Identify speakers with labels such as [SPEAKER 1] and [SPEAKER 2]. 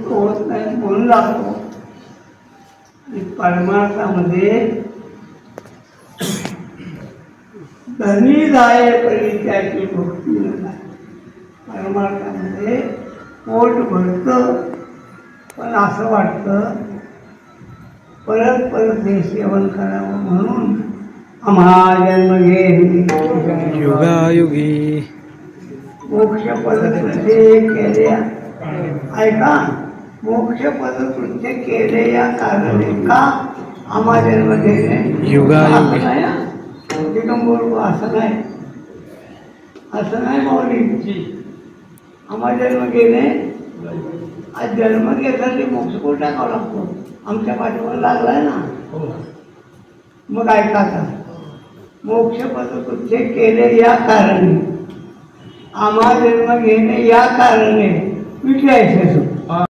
[SPEAKER 1] होत नाही म्हणून लागतो परमार्थामध्ये धनी जाय परी त्याची भक्ती नाही. परमार्थामध्ये पोट भरतं पण असं वाटतं परत परत हे सेवन करावं म्हणून आम्हा जन्म घे
[SPEAKER 2] युगायुगी.
[SPEAKER 1] मोक्ष पदकृत्य केल्या? ऐका. मोक्ष पदकृत्य केले या कारणे का? आम्हा जन्म घेणे
[SPEAKER 2] युगायुगी.
[SPEAKER 1] असं नाही हं. दिगंबर असं नाही. असं नाही माऊली आम्हा जन्म घेणे आज जन्म घेतला मोक्ष कुठं टाकावा लागतो? आमच्या पाठीवर लागलाय ना? मग ऐका मोक्ष पदकृत्य केले या कारणे. आम्हा जन्म घेणे या कारणे. विचारायचं